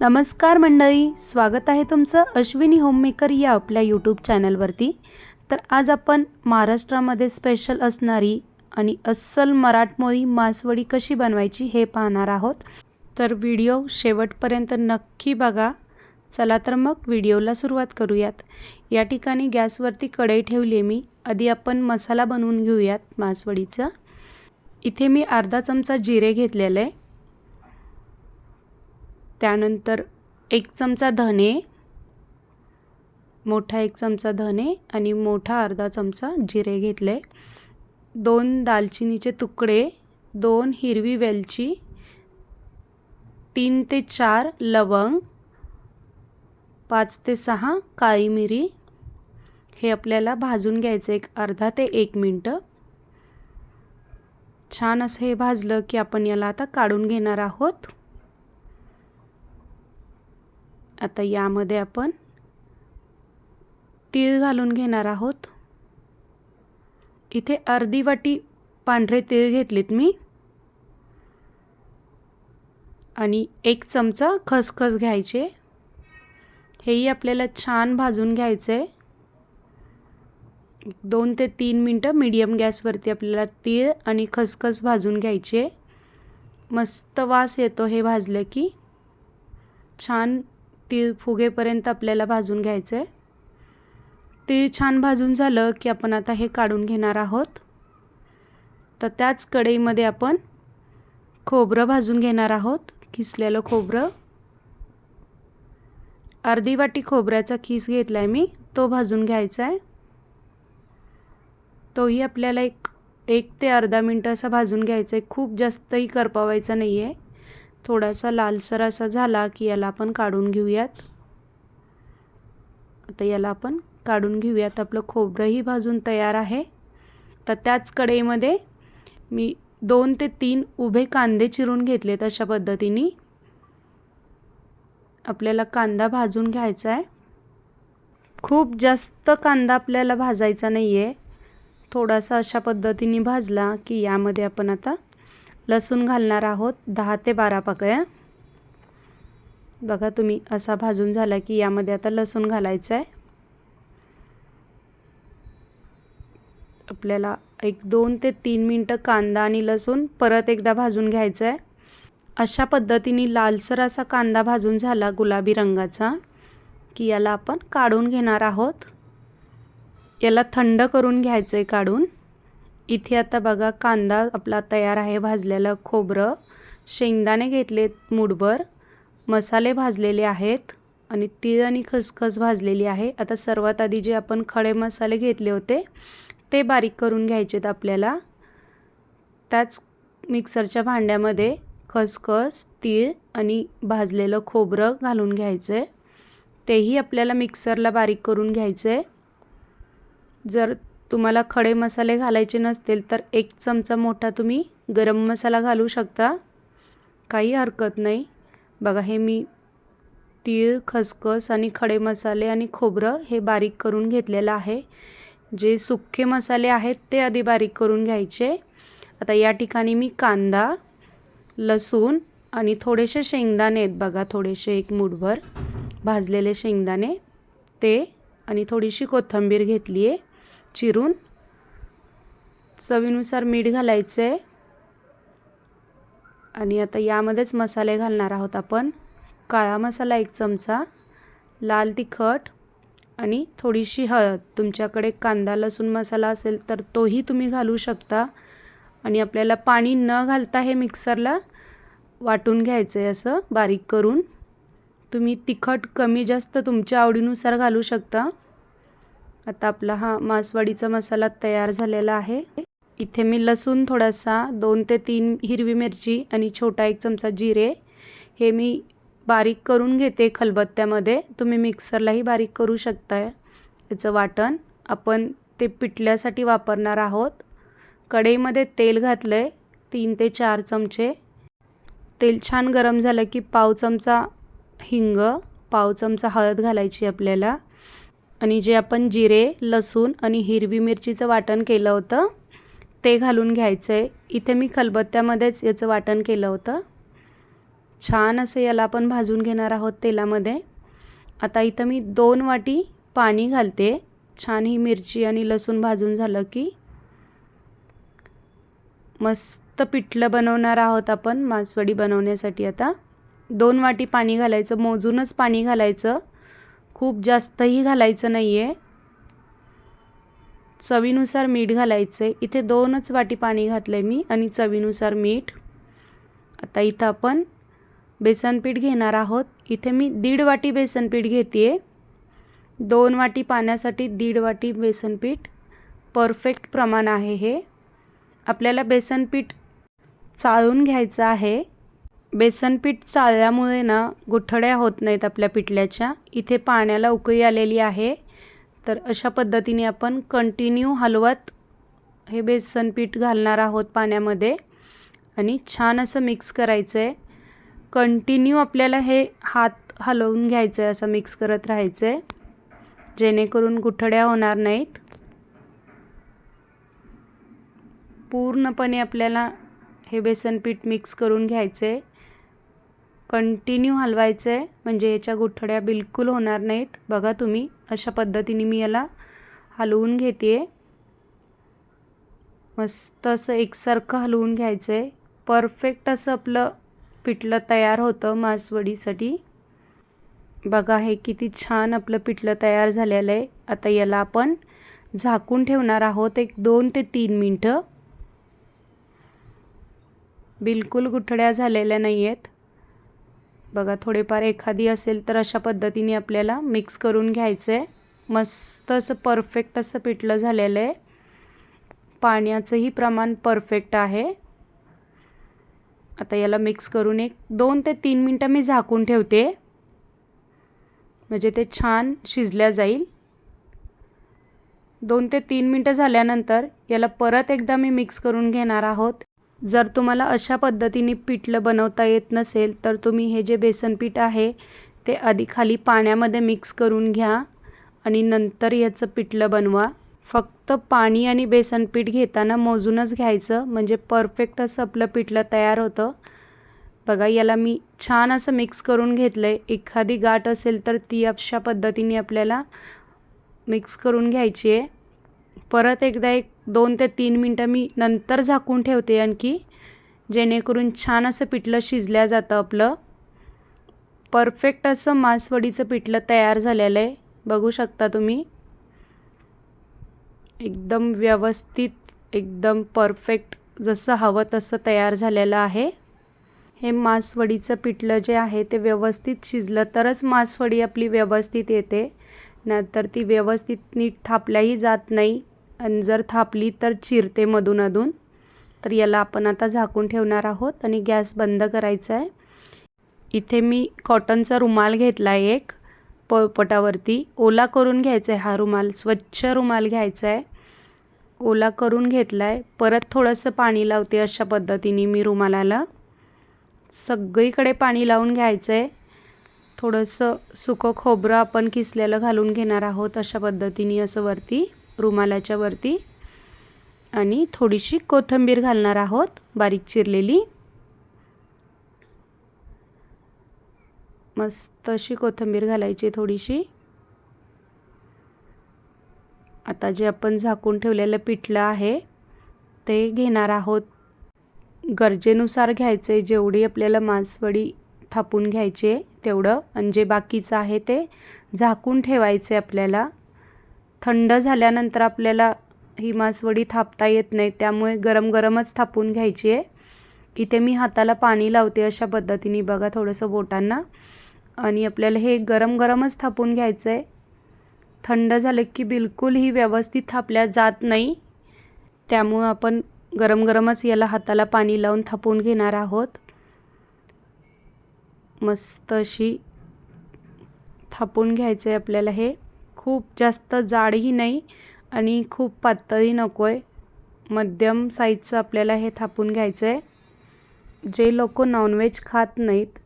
नमस्कार मंडळी स्वागत आहे तुमचं अश्विनी होममेकर या आपल्या यूट्यूब चॅनलवरती. तर आज आपण महाराष्ट्रामध्ये स्पेशल असणारी आणि अस्सल मराठमोळी मासवडी कशी बनवायची हे पाहणार आहोत. तर व्हिडिओ शेवटपर्यंत नक्की बघा. चला तर मग व्हिडिओला सुरुवात करूयात. या ठिकाणी गॅसवरती कढई ठेवली आहे मी. आधी आपण मसाला बनवून घेऊयात मासवडीचा. इथे मी अर्धा चमचा जिरे घेतलेलं आहे. त्यानंतर एक चमचा धने मोठा एक चमचा धने आणि मोठा अर्धा चमचा जिरे घेतले. दोन दालचिनीचे तुकडे दोन हिरवी वेलची तीन ते चार लवंग पाच ते सहा काळी मिरी. हे आपल्याला भाजून घ्यायचं एक अर्धा ते एक मिनटं. छान असं हे भाजलं की आपण याला आता काढून घेणार आहोत. आता यामध्ये आपण तीळ घालून घेणार आहोत. इथे अर्धी वाटी पांढरे तीळ घेतलेत मी. आणि एक चमचा खसखस घ्यायचे. हेही आपल्याला छान भाजून घ्यायचं आहे दोन ते तीन मिनटं मीडियम गॅसवरती आपल्याला तीळ आणि खसखस भाजून घ्यायचे. मस्त वास येतो हे भाजलं की. छान ती फुगेपर्यंत आपल्याला भाजून घ्यायचं आहे ते छान भाजून झालं की आपण आता हे काढून घेणार आहोत. तर त्याच कढईमध्ये आपण खोबरं भाजून घेणार आहोत किसलेलं खोबरं. अर्धी वाटी खोबऱ्याचा खीस घेतला आहे मी तो भाजून घ्यायचा आहे तोही आपल्याला एक एक ते अर्धा मिनटं असा भाजून घ्यायचा आहे खूप जास्तही करपावायचा नाही आहे थोडासा लालसर असा झाला की याला आपण काढून घेऊयात. आता याला आपण काढून घेऊयात. आपलं खोबरंही भाजून तयार आहे. तर त्याच कढईमध्ये मी दोन ते तीन उभे कांदे चिरून घेतलेत अशा पद्धतीने. आपल्याला कांदा भाजून घ्यायचा आहे. खूप जास्त कांदा आपल्याला भाजायचा नाही आहे थोडासा अशा पद्धतीने भाजला की यामध्ये आपण आता लसूण घालणार आहोत. दहा ते बारा पाकळ्या. बघा तुम्ही असा भाजून झाला की यामध्ये आता लसूण घालायचं आहे आपल्याला एक दोन ते तीन मिनटं कांदा आणि लसूण परत एकदा भाजून घ्यायचं आहे अशा पद्धतीने लालसर असा कांदा भाजून झाला गुलाबी रंगाचा की याला आपण काढून घेणार आहोत. याला थंड करून घ्यायचं आहे काढून. इथे आता बघा कांदा आपला तयार आहे भाजलेलं खोबरं. शेंगदाणे घेतलेत मुठभर. मसाले भाजलेले आहेत आणि तीळ आणि खसखस भाजलेली आहे. आता सर्वात आधी जे आपण खडे मसाले घेतले होते ते बारीक करून घ्यायचेत आपल्याला. त्याच मिक्सरच्या भांड्यामध्ये खसखस तीळ आणि भाजलेलं खोबरं घालून घ्यायचं. आहे तेही आपल्याला मिक्सरला बारीक करून घ्यायचं. आहे जर तुम्हाला खडे मसाले घालायचे नसतील तर एक चमचा मोठा तुम्ही गरम मसाला घालू शकता. काही हरकत नाही. बघा हे मी तीळ खसखस आणि खडे मसाले आणि खोबरं हे बारीक करून घेतलेलं आहे. जे सुखे मसाले आहेत ते आधी बारीक करून घ्यायचे. आता या ठिकाणी मी कांदा लसूण आणि थोडेसे शेंगदाणे आहेत. बघा थोडेसे एक मुठभर भाजलेले शेंगदाणे ते आणि थोडीशी कोथिंबीर घेतली आहे चिरून चवीनुसार मीठ घालायचं आहे आणि आता यामध्येच मसाले घालणार आहोत आपण. काळा मसाला एक चमचा लाल तिखट आणि थोडीशी हळद. तुमच्याकडे कांदा लसूण मसाला असेल तर तोही तुम्ही घालू शकता. आणि आपल्याला पाणी न घालता हे मिक्सरला वाटून घ्यायचं आहे असं बारीक करून. तुम्ही तिखट कमी जास्त तुमच्या आवडीनुसार घालू शकता. आता आपला हा मासवाडीचा मसाला तयार झालेला आहे. इथे मी लसूण थोडासा दोन ते तीन हिरवी मिरची आणि छोटा एक चमचा जिरे हे मी बारीक करून घेते खलबत्त्यामध्ये. तुम्ही मिक्सरलाही बारीक करू शकता याचं वाटण आपण ते पिटल्यासाठी वापरणार आहोत. कढईमध्ये तेल घातलं आहे तीन ते चार चमचे. तेल छान गरम झालं की पाव चमचा हिंग पाव चमचा हळद घालायची आपल्याला. आणि जे आपण जिरे लसूण आणि हिरवी मिरचीचं वाटण केलं होतं ते घालून घ्यायचं आहे इथे मी खलबत्त्यामध्येच याचं वाटण केलं होतं. छान असं याला आपण भाजून घेणार आहोत तेलामध्ये. आता इथं मी दोन वाटी पाणी घालते. छान ही मिरची आणि लसूण भाजून झालं की मस्त पिठलं बनवणार आहोत आपण मासवडी बनवण्यासाठी आता. दोन वाटी पाणी घालायचं मोजूनच पाणी घालायचं. खूप जास्तही घालायचं नाही आहे चवीनुसार मीठ घालायचं आहे इथे दोनच वाटी पाणी घातलं आहे मी आणि चवीनुसार मीठ. आता इथं आपण बेसनपीठ घेणार आहोत. इथे मी दीड वाटी बेसनपीठ घेते आहे दोन वाटी पाण्यासाठी दीड वाटी बेसनपीठ. परफेक्ट प्रमाण आहे हे. आपल्याला बेसनपीठ चाळून घ्यायचं आहे. बेसनपीठ चालल्यामुळे ना गुठळ्या होत नाहीत आपल्या पिठल्याच्या. इथे पाण्याला उकळी आलेली आहे. तर अशा पद्धतीने आपण कंटिन्यू हलवत हे बेसन पीठ घालणार आहोत पाण्यामध्ये. आणि छान असं मिक्स करायचं आहे कंटिन्यू आपल्याला हे हात हलवून घ्यायचं आहे असं मिक्स करत राहायचं आहे जेणेकरून गुठड्या होणार नाहीत. पूर्णपणे आपल्याला हे बेसन पीठ मिक्स करून घ्यायचं आहे कंटिन्यू हलवायचं आहे म्हणजे याच्या गुठड्या बिलकुल होणार नाहीत. बघा तुम्ही अशा पद्धतीने मी याला हलवून घेते मस्त असं एकसारखं हलवून घ्यायचं आहे परफेक्ट असं आपलं पिठलं तयार होतं मासवडीसाठी. बघा हे किती छान आपलं पिठलं तयार झालेलं आहे. आता याला आपण झाकून ठेवणार आहोत एक दोन ते तीन मिनटं. बिलकुल गुठड्या झालेल्या नाही आहेत बघा थोडेफार एखादी असेल तर अशा पद्धतीने आपल्याला मिक्स करून घ्यायचं आहे मस्त असं परफेक्ट असं पिठलं झालेलं आहे. पाण्याचंही प्रमाण परफेक्ट आहे. आता याला मिक्स करून एक दोन ते तीन मिनटं मी झाकून ठेवते. म्हणजे ते छान शिजल्या जाईल. दोन ते तीन मिनटं झाल्यानंतर याला परत एकदा मी मिक्स करून घेणार आहोत. जर तुम्हाला अशा पद्धतीने पिठलं बनवता येत नसेल तर तुम्ही हे जे बेसन पीठ आहे ते आधी खाली पाण्यामध्ये मिक्स करून घ्या आणि नंतर याचं पिठलं बनवा. फक्त पाणी आणि बेसन पीठ घेताना मोजूनच घ्यायचं म्हणजे परफेक्ट असं आपलं पिठलं तयार होतं. बघा याला मी छान असं मिक्स करून घेतलं आहे एखादी गाठ असेल तर ती अशा पद्धतीने आपल्याला मिक्स करून घ्यायची आहे. परत एकदा एक दोन ते तीन मिनटं मी नंतर झाकून ठेवते आणखी जेणेकरून छान असं पिठलं शिजल्या जातं आपलं. परफेक्ट असं मासवडीचं पिठलं तयार झालेलं आहे. बघू शकता तुम्ही. एकदम व्यवस्थित एकदम परफेक्ट जसं हवं तसं तयार झालेलं आहे. हे मासवडीचं पिठलं जे आहे ते व्यवस्थित शिजलं तरच मासवडी आपली व्यवस्थित येते. नाहीतर ती व्यवस्थित नीट थापल्याही जात नाही. आणि जर थापली तर चिरते मधून अधून. तर याला आपण आता झाकून ठेवणार आहोत आणि गॅस बंद करायचा आहे. इथे मी कॉटनचा रुमाल घेतला आहे एक पळपटावरती. ओला करून घ्यायचा आहे हा रुमाल स्वच्छ रुमाल घ्यायचा आहे ओला करून घेतला आहे परत थोडंसं पाणी लावते अशा पद्धतीने मी रुमालाला. सगळीकडे पाणी लावून घ्यायचं आहे थोडंसं सुकं खोबरं आपण किसलेलं घालून घेणार आहोत अशा पद्धतीने असं वरती. रुमालाच्या वरती आणि थोडीशी कोथिंबीर घालणार आहोत बारीक चिरलेली. मस्त अशी कोथिंबीर घालायची थोडीशी. आता जे आपण झाकून ठेवलेलं पिठलं आहे ते घेणार आहोत. गरजेनुसार घ्यायचे जेवढी आपल्याला मांसवडी थापून घ्यायचे तेवढं. आणि जे बाकीचं आहे ते झाकून ठेवायचं आहे आपल्याला. थंड झाल्यानंतर आपल्याला ही मासवडी थापता येत नाही. त्यामुळे गरम गरमच थापून घ्यायची आहे. इथे मी हाताला पाणी लावते अशा पद्धतीने. बघा थोडंसं बोटांना. आणि आपल्याला हे गरम गरमच थापून घ्यायचं आहे थंड झालं की बिलकुल ही व्यवस्थित थापल्या जात नाही. त्यामुळं आपण गरम गरमच याला हाताला पाणी लावून थापून घेणार आहोत. मस्त अशी थापून घ्यायचं आहे आपल्याला हे. खूप जास्त जाडही नाही आणि खूप पातळही नको आहे मध्यम साईजचं आपल्याला हे थापून घ्यायचं आहे जे लोक नॉनव्हेज खात नाहीत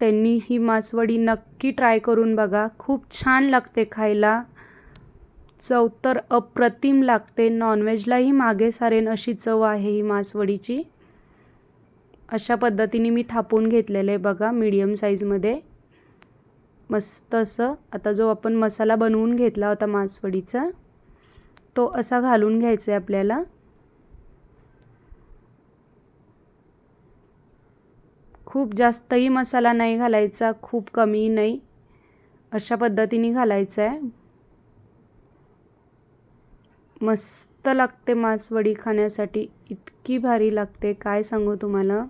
त्यांनी ही मासवडी नक्की ट्राय करून बघा. खूप छान लागते खायला. चव तर अप्रतिम लागते. नॉनव्हेजलाही मागे सारेन अशी चव आहे ही मासवडीची. अशा पद्धतीने मी थापून घेतलेलं आहे बघा मीडियम साईजमध्ये मस्त असं. आता जो आपण मसाला बनवून घेतला होता मासवडीचा तो असा घालून घ्यायचा आहे आपल्याला. खूप जास्तही मसाला नाही घालायचा खूप कमी नाही. अशा पद्धतीने घालायचा आहे मस्त लागते मासवडी खाण्यासाठी. इतकी भारी लागते काय सांगू तुम्हाला?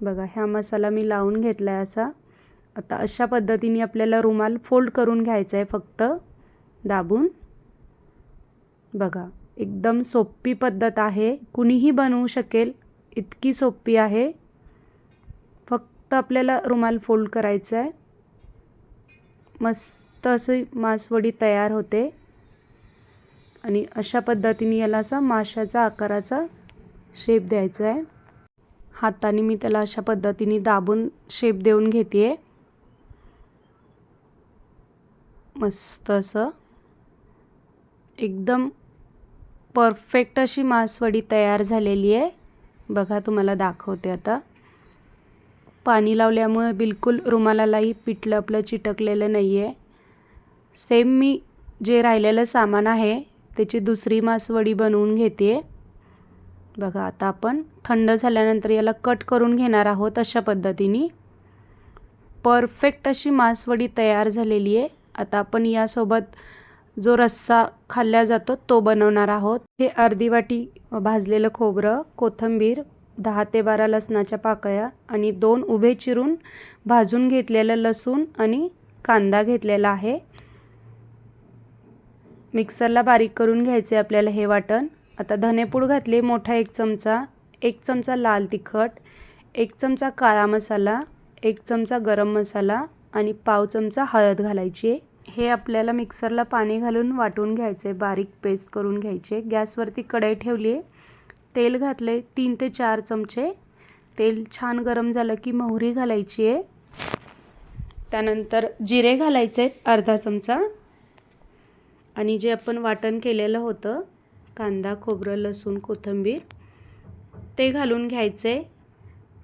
बघा ह्या मसाला मी लावून घेतला आहे असा. आता अशा पद्धतीने आपल्याला रुमाल फोल्ड करून घ्यायचा आहे फक्त. दाबून. बघा एकदम सोपी पद्धत आहे. कुणीही बनवू शकेल इतकी सोपी आहे. फक्त आपल्याला रुमाल फोल्ड करायचा आहे. मस्त अशी मासवडी तयार होते. आणि अशा पद्धतीने याला असा माशाचा आकाराचा शेप द्यायचा आहे. हाताने मी त्याला अशा पद्धतीने दाबून शेप देऊन घेते आहे मस्त असं. एकदम परफेक्ट अशी मासवडी तयार झालेली आहे. बघा तुम्हाला दाखवते आता. पाणी लावल्यामुळे बिलकुल रुमालालाही पिठलं आपलं चिटकलेलं नाही आहे सेम मी जे राहिलेलं सामान आहे त्याची दुसरी मासवडी बनवून घेते बघा आता आपण थंड झाल्यानंतर याला कट करून घेणार आहोत अशा पद्धतीने. परफेक्ट अशी मासवडी तयार झालेली आहे. आता आपण यासोबत जो रस्सा खाल्ला जातो तो बनवणार आहोत. हे अर्धी वाटी भाजलेलं खोबरं कोथिंबीर दहा ते बारा लसणाच्या पाकळ्या आणि दोन उभे चिरून भाजून घेतलेलं लसूण आणि कांदा घेतलेला आहे. मिक्सरला बारीक करून घ्यायचे आपल्याला हे वाटण. आता धनेपूड घातले मोठा एक चमचा एक चमचा लाल तिखट एक चमचा काळा मसाला एक चमचा गरम मसाला आणि पाव चमचा हळद घालायची आहे. हे आपल्याला मिक्सरला पाणी घालून वाटून घ्यायचे बारीक पेस्ट करून घ्यायचे. गॅसवरती कढई ठेवली आहे तेल घातले तीन ते चार चमचे. तेल छान गरम झालं की मोहरी घालायची आहे त्यानंतर जिरे घालायचे आहेत अर्धा चमचा. आणि जे आपण वाटण केलेलं होतं कांदा खोबरं लसूण कोथिंबीर ते घालून घ्यायचे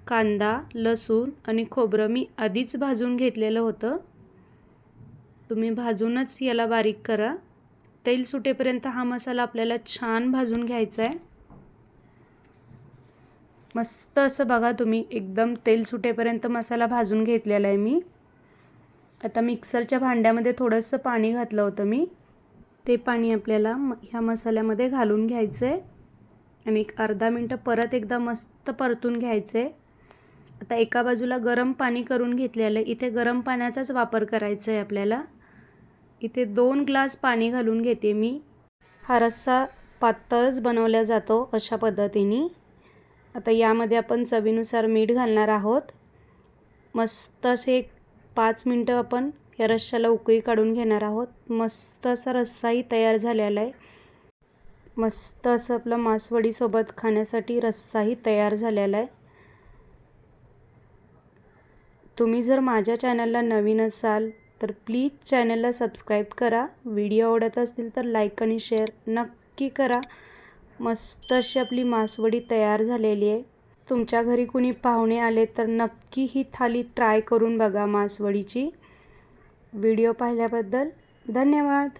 कांदा लसूण आणि खोबरं मी आधीच भाजून घेतलेलं होतं. तुम्ही भाजूनच याला बारीक करा. तेल सुटेपर्यंत हा मसाला आपल्याला छान भाजून घ्यायचा आहे मस्त असं बघा तुम्ही एकदम तेल सुटेपर्यंत मसाला भाजून घेतलेला आहे मी. आता मिक्सरच्या भांड्यामध्ये थोडंसं पाणी घातलं होतं मी. ते पाणी आपल्याला म ह्या मसाल्यामध्ये घालून घ्यायचं आहे आणि एक अर्धा मिनटं परत एकदा मस्त परतून घ्यायचं आहे आता एका बाजूला गरम पाणी करून घेतलेलं आहे. इथे गरम पाण्याचाच वापर करायचा आहे आपल्याला. इथे दोन ग्लास पाणी घालून घेते मी. हा रस्सा पातळच बनवला जातो अशा पद्धतीने. आता यामध्ये आपण चवीनुसार मीठ घालणार आहोत. मस्त असे एक पाच मिनटं आपण या रश्श्याला उकळी काढून घेणार आहोत. मस्त असा रस्साही तयार झालेला आहे. मस्त असं आपलं मासवडीसोबत खाण्यासाठी रस्साही तयार झालेला आहे. तुम्ही जर माझ्या चॅनलला नवीन असाल तर प्लीज चॅनलला सबस्क्राईब करा. व्हिडिओ आवडत असतील तर लाईक आणि शेअर नक्की करा. मस्त अशी आपली मासवडी तयार झालेली आहे. तुमच्या घरी कुणी पाहुणे आले तर नक्की ही थाली ट्राय करून बघा मासवडीची. व्हिडिओ पाहिल्याबद्दल धन्यवाद.